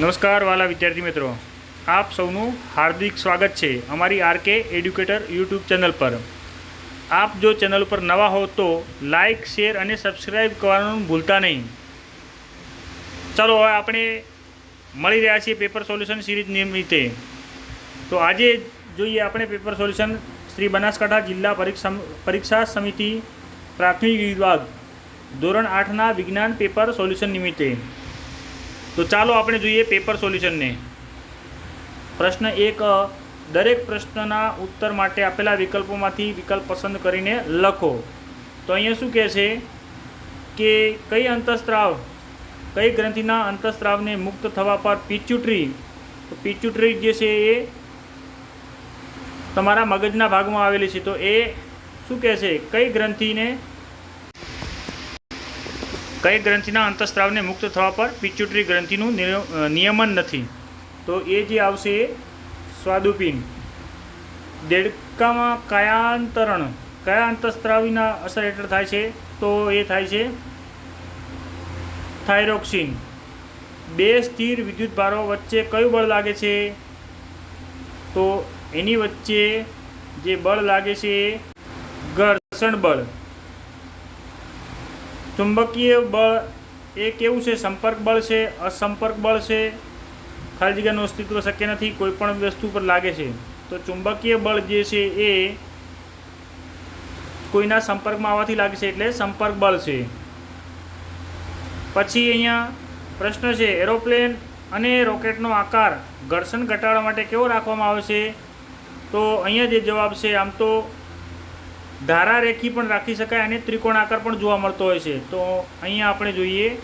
નમસ્કાર વાલા વિદ્યાર્થી મિત્રો. આપ સૌનું હાર્દિક સ્વાગત છે અમારી આરકે એડ્યુકેટર યુટ્યુબ ચેનલ પર. આપ જો ચેનલ પર નવા હો તો લાઇક શેર અને સબસ્ક્રાઈબ કરવાનું ભૂલતા નહીં. ચાલો, હવે આપણે મળી રહ્યા છીએ પેપર સોલ્યુશન સિરીઝ નિમિત્તે તો આજે જોઈએ આપણે પેપર સોલ્યુશન શ્રી બનાસકાંઠા જિલ્લા પરીક્ષા પરીક્ષા સમિતિ પ્રાથમિક વિભાગ ધોરણ આઠના વિજ્ઞાન પેપર સોલ્યુશન નિમિત્તે. તો ચાલો આપણે જોઈએ પેપર સોલ્યુશનને પ્રશ્ન એક દરેક પ્રશ્નના ઉત્તર માટે આપેલા વિકલ્પોમાંથી વિકલ્પ પસંદ કરીને લખો. તો અહીંયા શું કહે છે કે કઈ અંતઃસ્ત્રાવ, કઈ ગ્રંથિના અંતઃસ્ત્રાવને મુક્ત થવા પર પિચ્યુટરી, તો પિચ્યુટરી જે છે એ તમારા મગજના ભાગમાં આવેલી છે. તો એ શું કહે છે? કઈ ગ્રંથિને કઈ ગ્રંથિના અંતઃસ્ત્રાવને મુક્ત થવા પર પિચ્યુટરી ગ્રંથિનું નિયમન નથી. તો એ જે આવશે એ સ્વાદુપિંડ. દેડકામાં કયાંતરણ, કયા અંતઃસ્ત્રાવીના અસર હેઠળ થાય છે? તો એ થાય છે થાઇરોક્સિન બે સ્થિર વિદ્યુત ભારો વચ્ચે કયું બળ લાગે છે? તો એની વચ્ચે જે બળ લાગે છે ઘર્ષણ બળ. ચુંબકીય બળ એ કેવું છે? સંપર્ક બળ છે? અસંપર્ક બળ છે? ખાલી જગ્યાનું અસ્તિત્વ શક્ય નથી, કોઈ પણ વસ્તુ પર લાગે છે. તો ચુંબકીય બળ જે છે એ કોઈના સંપર્કમાં આવવાથી લાગે છે એટલે સંપર્ક બળ છે. પછી અહીંયા પ્રશ્ન છે, એરોપ્લેન અને રોકેટનો આકાર ઘર્ષણ ઘટાડવા માટે કેવો રાખવામાં આવે છે? તો અહીંયા જે જવાબ છે, આમ તો ધારા રેખી પણ રાખી શકાય અને ત્રિકોણ આકાર પણ જોવા મળતો હોય છે. તો અહીંયા આપણે જોઈએ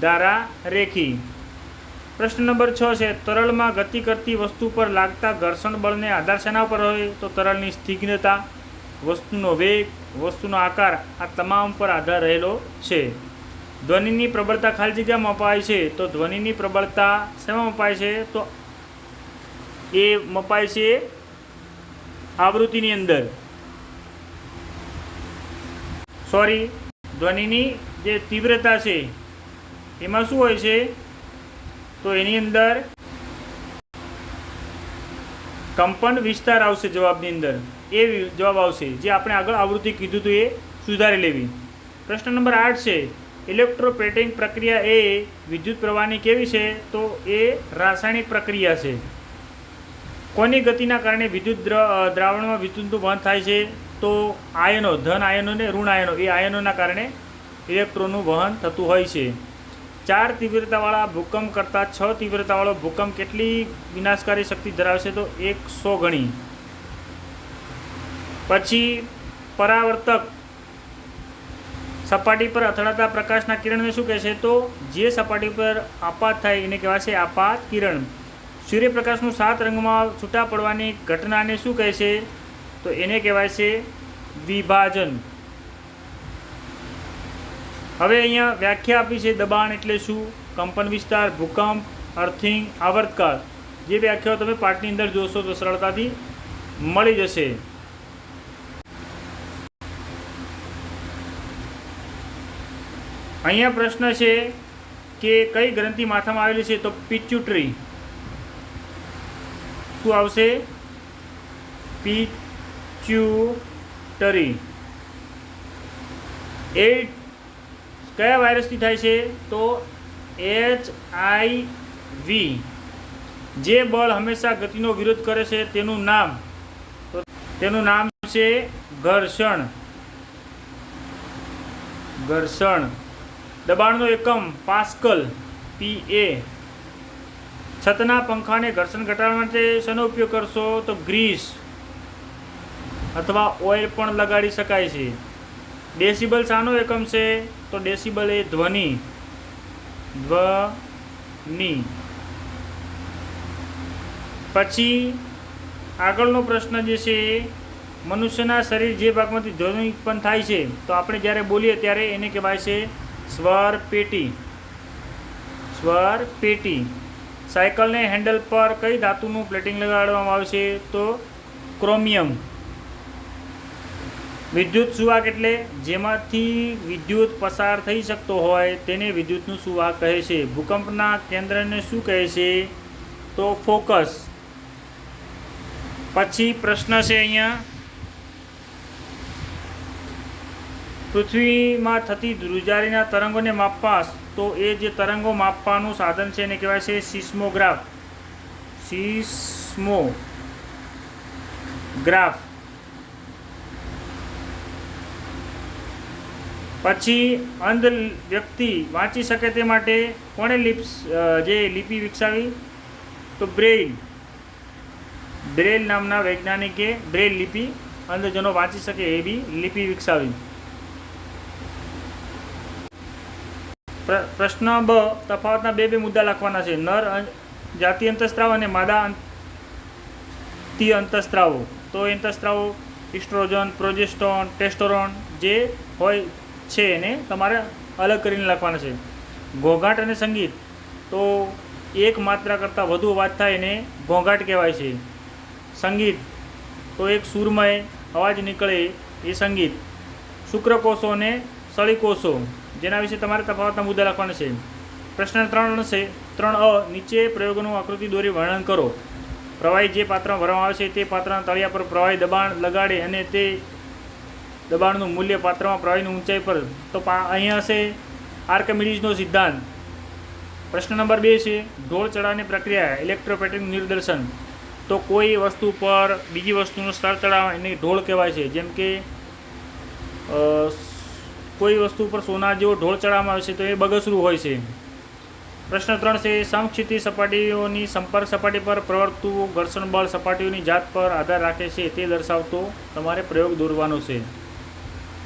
ધારા રેખી. પ્રશ્ન નંબર છ છે, તરલમાં ગતિ કરતી વસ્તુ પર લાગતા ઘર્ષણ બળને આધાર શેના પર હોય? તો તરલની સ્નિગ્ધતા, વસ્તુનો વેગ, વસ્તુનો આકાર, આ તમામ પર આધાર રહેલો છે. ધ્વનિની પ્રબળતા ખાલી જગ્યામાં મપાય છે. તો ધ્વનિની પ્રબળતા શેમાં મપાય છે? તો એ મપાય છે આવૃત્તિની અંદર. સોરી, ધ્વનિની જે તીવ્રતા છે, એમાં શું હોય છે? તો એની અંદર કંપન વિસ્તાર આવશે જવાબની અંદર. એ જવાબ આવશે. જે આપણે આગળ આવૃત્તિ કીધું હતું એ સુધારી લેવી. પ્રશ્ન નંબર આઠ છે, ઇલેક્ટ્રોપેટિંગ પ્રક્રિયા એ વિદ્યુત પ્રવાહની કેવી છે? તો એ રાસાયણિક પ્રક્રિયા છે. કોની ગતિના કારણે વિદ્યુત દ્રાવણમાં વિદ્યુતનું વહન થાય છે? તો આયનો, ધન આયનો ને ઋણ આયનો, એ આયનોના કારણે ઇલેક્ટ્રોનનું વહન થતું હોય છે. ચાર તીવ્રતાવાળા ભૂકંપ કરતાં છ તીવ્રતાવાળો ભૂકંપ કેટલી વિનાશકારી શક્તિ ધરાવશે તો એકસો ગણી. પછી પરાવર્તક. સપાટી પર અથડાતા પ્રકાશના કિરણને શું કહે છે તો જે સપાટી પર આપાત થાય એને કહેવાશે આપાત કિરણ. સૂર્યપ્રકાશનું સાત રંગમાં છૂટા પડવાની ઘટનાને શું કહે છે તો એને કહેવાય છે વિભાજન. હવે અહીંયા વ્યાખ્યા આપી છે દબાણ એટલે શું? કંપન વિસ્તાર, ભૂકંપ, અર્થિંગ, આવર્તકાળ. જે વ્યાખ્યાઓ તમે પાઠની અંદર જોશો તો સરળતાથી મળી જશે. અહીંયા પ્રશ્ન છે કે કઈ ગ્રંથિ માથામાં આવેલી છે તો પિચ્યુટરી. શું આવશે? પિચ્યુટરી એ કયા વાયરસથી થાય છે? તો એચ આઈ વી. જે બળ હંમેશા ગતિનો વિરોધ કરે છે, તેનું નામ તેનું નામ છે ઘર્ષણ. ઘર્ષણ. દબાણનો એકમ પાસ્કલ, પી એ. છતના પંખાને ઘર્ષણ ઘટાડવા માટે શેનો ઉપયોગ કરશો? તો ગ્રીસ. અથવા ઓઇલ પણ લગાડી શકાય છે. ડેસિબલ શાનો એકમ છે તો ડેસિબલ એ ધ્વનિ. ધ્વનિ. પછી આગળનો પ્રશ્ન જે છે, મનુષ્યના શરીર જે ભાગમાંથી ધ્વનિ ઉત્પન્ન થાય છે, તો આપણે જ્યારે બોલીએ ત્યારે એને કહેવાય છે સ્વર પેટી. સ્વર પેટી. સાયકલને હેન્ડલ પર કઈ ધાતુનું પ્લેટિંગ લગાડવામાં આવે છે, તો ક્રોમિયમ. વિદ્યુત સુવાહક એટલે જેમાંથી વિદ્યુત પસાર થઈ શકતો હોય તેને વિદ્યુતનું સુવાહક કહે છે. ભૂકંપના કેન્દ્રને શું કહે છે? તો ફોકસ. પછી પ્રશ્ન છે અહીંયા. પૃથ્વીમાં થતી ધ્રુજારીના તરંગોને માપવા, તો એ જે તરંગો માપવાનું સાધન છે એને કહેવાય છે સિસ્મોગ્રાફ. સિસ્મો ગ્રાફ પછી અંધ વ્યક્તિ વાંચી શકે તે માટે કોણે લિપ્સ જે લિપિ વિકસાવી? તો બ્રેઇલ. બ્રેલ નામના વૈજ્ઞાનિકે બ્રેલ લિપિ અંધજનો વાંચી શકે એવી લિપિ વિકસાવી. પ્ર- પ્રશ્ન બ, તફાવતના બે બે મુદ્દા લખવાના છે. નર જાતિ અંતસ્ત્રાવ અને માદા અંતિ અંતસ્ત્રાવો. તો અંતસ્ત્રાવો ઇસ્ટ્રોજન, પ્રોજેસ્ટોન, ટેસ્ટોરોન જે હોય છે એને તમારે અલગ કરીને લખવાના છે. ઘોંઘાટ અને સંગીત તો એક માત્રા કરતાં વધુ અવાજ થાય એને ઘોંઘાટ કહેવાય છે. સંગીત તો એક સૂરમય અવાજ નીકળે એ સંગીત. શુક્રકોષો અને સળીકોષો જેના વિશે તમારે તફાવતના મુદ્દા લખવાના છે. પ્રશ્ન ત્રણ છે ત્રણ અ નીચે પ્રયોગોનું આકૃતિ દોરી વર્ણન કરો. પ્રવાહી જે પાત્રમાં ભરવામાં આવે છે તે પાત્રના તળિયા પર પ્રવાહી દબાણ લગાડે અને તે દબાણનું મૂલ્ય પાત્રમાં પ્રવાહીની ઊંચાઈ પર. તો અહીંયા હશે આર્કમિડીઝનો સિદ્ધાંત. પ્રશ્ન નંબર બે છે, ઢોળ ચડાવવાની પ્રક્રિયા, ઇલેક્ટ્રોપેટિક નિદર્શન. તો કોઈ વસ્તુ પર બીજી વસ્તુનું સ્તર ચડાવવા એને ઢોળ કહેવાય છે. જેમ કે કોઈ વસ્તુ પર સોના જેવો ઢોળ ચડાવવામાં આવે છે, તો એ બગસરું હોય છે. પ્રશ્ન ત્રણ છે સમક્ષિતિ સપાટીઓની સંપર્ક સપાટી પર પ્રવર્તવું, ઘર્ષણ બળ સપાટીઓની જાત પર આધાર રાખે છે, તે દર્શાવતો તમારે પ્રયોગ દોરવાનો છે.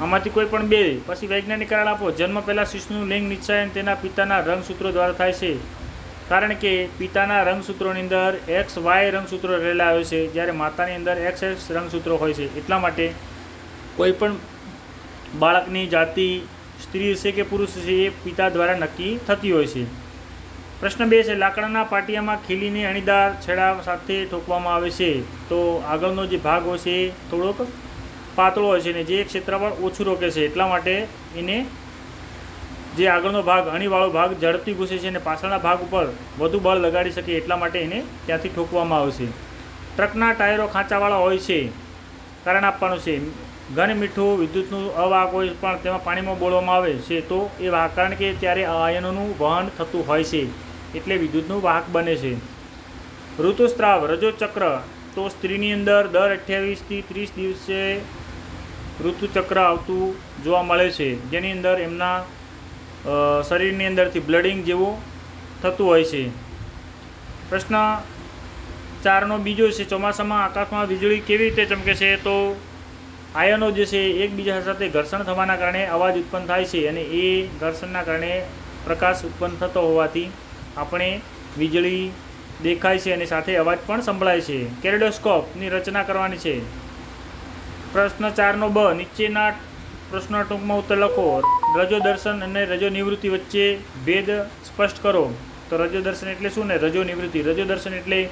આમાંથી કોઈ પણ બે. પછી વૈજ્ઞાનિક કારણ આપો. જન્મ પહેલાં શિશુનું લિંગ નિશ્ચયન તેના પિતાના રંગસૂત્રો દ્વારા થાય છે. કારણ કે પિતાના રંગસૂત્રોની અંદર એક્સ, વાય રંગસૂત્રો રહેલા હોય છે. જ્યારે માતાની અંદર એક્સ એક્સ રંગસૂત્રો હોય છે. એટલા માટે કોઈ પણ બાળકની જાતિ સ્ત્રી હશે કે પુરુષ હશે એ પિતા દ્વારા નક્કી થતી હોય છે. પ્રશ્ન બે છે, લાકડાના પાટિયામાં ખીલીને અણીદાર છેડા સાથે ઠોકવામાં આવે છે. તો આગળનો જે ભાગ હોય છે, થોડોક પાતળો હોય છે ને જે ક્ષેત્રફળ ઓછું રોકે છે, એટલા માટે એને જે આગળનો ભાગ, અણીવાળો ભાગ ઝડપથી ઘૂસે છે અને પાછળના ભાગ ઉપર વધુ બળ લગાડી શકે એટલા માટે એને ત્યાંથી ઠોકવામાં આવશે. ટ્રકના ટાયરો ખાંચાવાળા હોય છે, કારણ આપવાનું છે. ઘન મીઠું, વિદ્યુતનું અવાહક હોય પણ તેમાં પાણીમાં બોળવામાં આવે છે, તો એ વાહક, કારણ કે ત્યારે આયનોનું વહન થતું હોય છે, એટલે વિદ્યુતનું વાહક બને છે. ઋતુસ્ત્રાવ રજોચક્ર, તો સ્ત્રીની અંદર દર અઠ્યાવીસથી ત્રીસ દિવસે ઋતુચક્ર આવતું જોવા મળે છે. જેની અંદર એમના શરીરની અંદરથી બ્લડિંગ જેવું થતું હોય છે. પ્રશ્ન ચારનો બીજો છે, ચોમાસામાં આકાશમાં વીજળી કેવી રીતે ચમકે છે? તો આયનો જે છે, એકબીજા સાથે ઘર્ષણ થવાના કારણે અવાજ ઉત્પન્ન થાય છે અને એ ઘર્ષણના કારણે પ્રકાશ ઉત્પન્ન થતો હોવાથી આપણે વીજળી દેખાય છે અને સાથે અવાજ પણ સંભળાય છે. કેરેડોસ્કોપની રચના કરવાની છે. પ્રશ્ન ચારનો બ, નીચેના પ્રશ્ન ટૂંકમાં ઉત્તર લખો. રજો દર્શન અને રજો નિવૃત્તિ વચ્ચે ભેદ સ્પષ્ટ કરો. તો રજો દર્શન એટલે શું ને? રજો નિવૃત્તિ. રજો દર્શન એટલે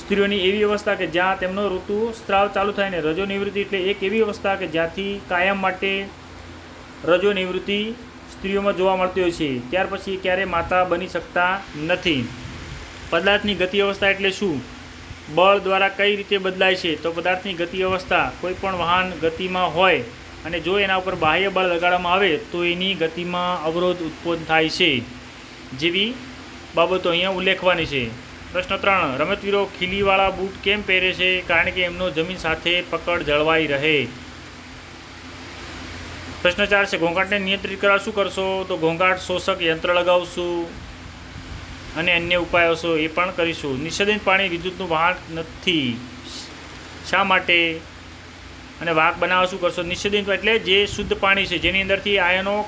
સ્ત્રીઓની એવી અવસ્થા કે જ્યાં તેમનો ઋતુ સ્ત્રાવ ચાલુ થાય ને રજો નિવૃત્તિ એટલે એક એવી અવસ્થા કે જ્યાંથી કાયમ માટે રજો નિવૃત્તિ સ્ત્રીઓમાં જોવા મળતી હોય છે. ત્યાર પછી ક્યારે માતા બની શકતા નથી. પદાર્થની ગતિ અવસ્થા એટલે શું? બળ દ્વારા કઈ રીતે બદલાય છે, તો પદાર્થની ગતિ અવસ્થા કોઈ પણ વાહન ગતિમાં હોય અને જો એના ઉપર બાહ્ય બળ લગાડવામાં આવે, તો એની ગતિમાં અવરોધ ઉત્પન્ન થાય છે. જેવી બાબતો અહીંયા ઉલ્લેખવાની છે. પ્રશ્ન ત્રણ, રમતવીરો ખીલીવાળા બૂટ કેમ પહેરે છે, કારણ કે એમનો જમીન સાથે પકડ જળવાઈ રહે. પ્રશ્ન ચાર છે, ઘોંઘાટને નિયંત્રિત કરવા શું કરશો? તો ઘોંઘાટ શોષક યંત્ર લગાવશું. અને અન્ય ઉપાયો છે એ પણ કરીશું. નિષેધિત પાણી વિદ્યુતનું વાહન નથી. શા માટે? અને વાહક બનાવવા શું કરશો? નિષેધિત એટલે જે શુદ્ધ પાણી છે, જેની અંદરથી આયનો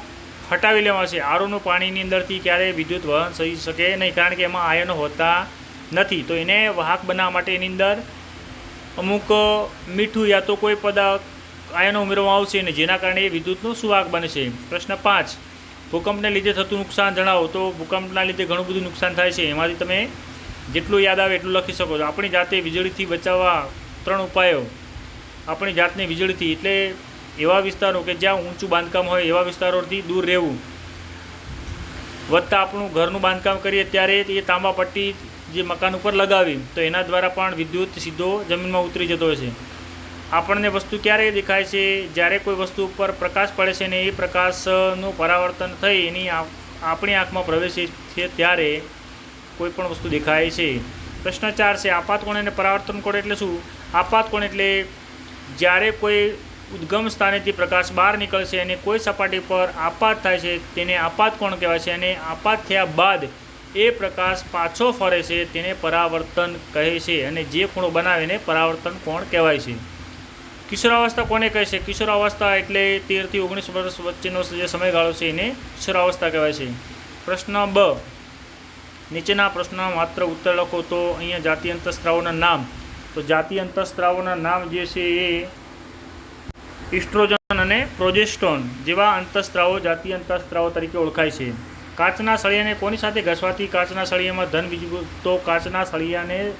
હટાવી લેવાશે. આરોનું પાણીની અંદરથી ક્યારેય વિદ્યુત વહન થઈ શકે નહીં, કારણ કે એમાં આયનો હોતા નથી. તો એને વાહક બનાવવા માટે એની અંદર અમુક મીઠું યા તો કોઈ પદાર્થ આયનો ઉમેરવામાં આવશે અને જેના કારણે એ વિદ્યુતનું સુવાહક બને છે પ્રશ્ન પાંચ. ભૂકંપને લીધે થતું નુકસાન જણાવો. તો ભૂકંપના લીધે ઘણું બધું નુકસાન થાય છે. એમાંથી તમે જેટલું યાદ આવે એટલું લખી શકો છો. આપણી જાતે વીજળીથી બચાવવા ત્રણ ઉપાયો. આપણી જાતને વીજળીથી એટલે એવા વિસ્તારો કે જ્યાં ઊંચું બાંધકામ હોય એવા વિસ્તારોથી દૂર રહેવું. વધતા આપણું ઘરનું બાંધકામ કરીએ ત્યારે એ તાંબા પટ્ટી જે મકાન ઉપર લગાવી તો એના દ્વારા પણ વિદ્યુત સીધો જમીનમાં ઉતરી જતો હોય છે. આપણને વસ્તુ ક્યારે દેખાય છે, જ્યારે કોઈ વસ્તુ ઉપર પ્રકાશ પડે છે ને એ પ્રકાશનું પરાવર્તન થઈ એની આપણી આંખમાં પ્રવેશે છે ત્યારે કોઈ પણ વસ્તુ દેખાય છે. પ્રશ્ન ચાર છે આપાતકોણ અને પરાવર્તન કોણ એટલે શું? આપાત કોણ એટલે જ્યારે કોઈ ઉદ્ગમ સ્થાનેથી પ્રકાશ બહાર નીકળશે અને કોઈ સપાટી પર આપાત થાય છે, તેને આપાત કોણ કહેવાય છે અને આપાત થયા બાદ એ પ્રકાશ પાછો ફરે છે, તેને પરાવર્તન કહે છે અને જે ખૂણો બનાવે એને પરાવર્તન કોણ કહેવાય છે. કિશોરાવસ્થા કોને કહે છે? કિશોરાવસ્થા એટલે તેરથી ઓગણીસ વર્ષ વચ્ચેનો જે સમયગાળો છે એને કિશોરાવસ્થા કહેવાય છે. પ્રશ્ન બ. નીચેના પ્રશ્નના માત્ર ઉત્તર લખો તો અહીંયા જાતિ અંતઃસ્ત્રાવોના નામ. તો જાતિ અંતઃસ્ત્રાવોના નામ જે છે એ ઇસ્ટ્રોજન અને પ્રોજેસ્ટોન જેવા અંતઃસ્ત્રાવો જાતિ અંતઃસ્ત્રાવો તરીકે ઓળખાય છે. કાચના સળિયાને કોની સાથે ઘસવાથી? કાચના સળિયામાં ધન બીજું તો કાચના સળિયાને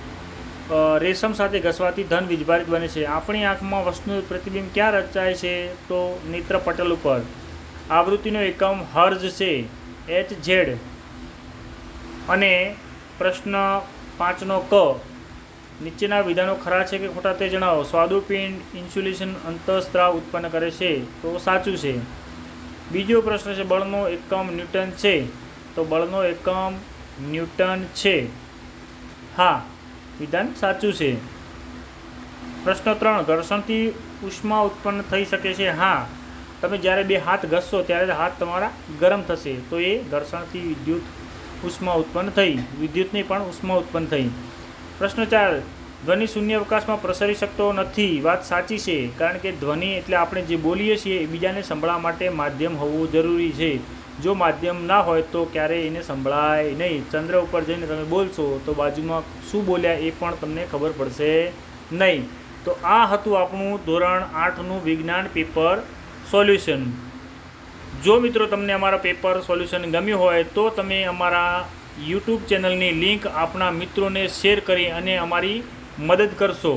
રેશમ સાથે ઘસવાથી ધન વિજભારિત બને છે. આપણી આંખમાં વસ્તુનું પ્રતિબિંબ ક્યાં રચાય છે તો નેત્ર પટલ ઉપર. આવૃત્તિનો એકમ હર્જ છે, એચ ઝેડ. અને પ્રશ્ન પાંચનો ક. નીચેના વિધાનો ખરા છે કે ખોટા તે જણાવો. સ્વાદુપિંડ, ઇન્સ્યુલેશન, અંતઃસ્ત્રાવ ઉત્પન્ન કરે છે તો સાચું છે. બીજો પ્રશ્ન છે, બળનો એકમ ન્યૂટન છે તો બળનો એકમ ન્યૂટન છે. હા વિધાન સાચું છે. પ્રશ્ન ત્રણ, ઘર્ષણથી ઉષ્મા ઉત્પન્ન થઈ શકે છે. હા, તમે જ્યારે બે હાથ ઘસશો ત્યારે હાથ તમારા ગરમ થશે. તો એ ઘર્ષણથી વિદ્યુત ઉષ્મા ઉત્પન્ન થઈ. વિદ્યુતની પણ ઉષ્મા ઉત્પન્ન થઈ. પ્રશ્ન ચાર, ધ્વનિ શૂન્ય અવકાશમાં પ્રસરી શકતો નથી. વાત સાચી છે. કારણ કે ધ્વનિ એટલે આપણે જે બોલીએ છીએ એ બીજાને સંભળવા માટે માધ્યમ હોવું જરૂરી છે. જો માધ્યમ ના હોય તો ક્યારેય એને સંભળાય નહીં. ચંદ્ર ઉપર જઈને તમે બોલશો તો બાજુમાં શું બોલ્યા એ પણ તમને ખબર પડશે નહીં. તો આ હતું આપણું ધોરણ આઠનું વિજ્ઞાન પેપર સોલ્યુશન. જો મિત્રો તમને અમારા પેપર સોલ્યુશન ગમ્યું હોય તો તમે અમારા યુટ્યુબ ચેનલની લિંક આપણા મિત્રોને શેર કરી અને અમારી મદદ કરશો.